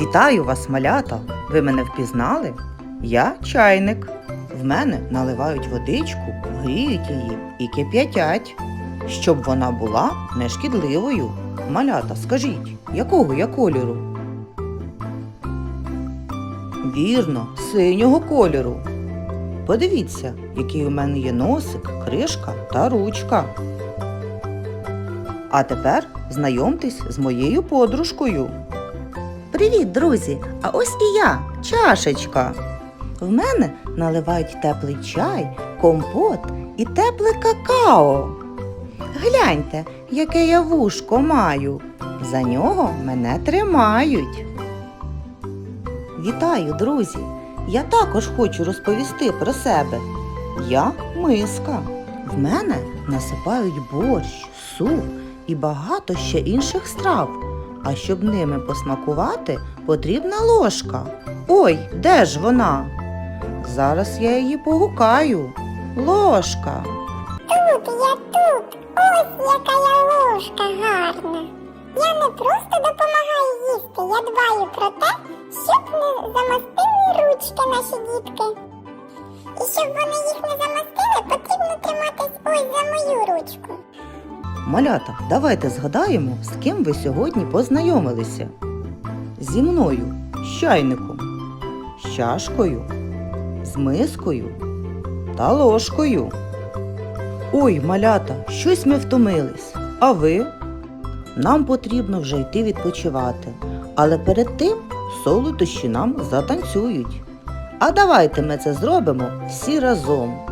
Вітаю вас, малята! Ви мене впізнали? Я чайник. В мене наливають водичку, гріють її і кип'ятять, щоб вона була нешкідливою. Малята, скажіть, якого я кольору? Вірно, синього кольору. Подивіться, який у мене є носик, кришка та ручка. А тепер знайомтесь з моєю подружкою. Привіт, друзі! А ось і я, чашечка. В мене наливають теплий чай, компот і тепле какао. Гляньте, яке я вушко маю. За нього мене тримають. Вітаю, друзі! Я також хочу розповісти про себе. Я миска. В мене насипають борщ, суп і багато ще інших страв. А щоб ними посмакувати, потрібна ложка. Ой, де ж вона? Зараз я її погукаю. Ложка. Тут, я тут. Ось яка я ложка гарна. Я не просто допомагаю їсти, я дбаю про те, щоб не замастили ручки наші дітки. І щоб вони їх не замастили, потрібно триматись ось за мою ручку. Малята, давайте згадаємо, з ким ви сьогодні познайомилися. Зі мною, з чайником, з чашкою, з мискою та ложкою. Ой, малята, щось ми втомились. А ви? Нам потрібно вже йти відпочивати. Але перед тим солодощі нам затанцюють. А давайте ми це зробимо всі разом.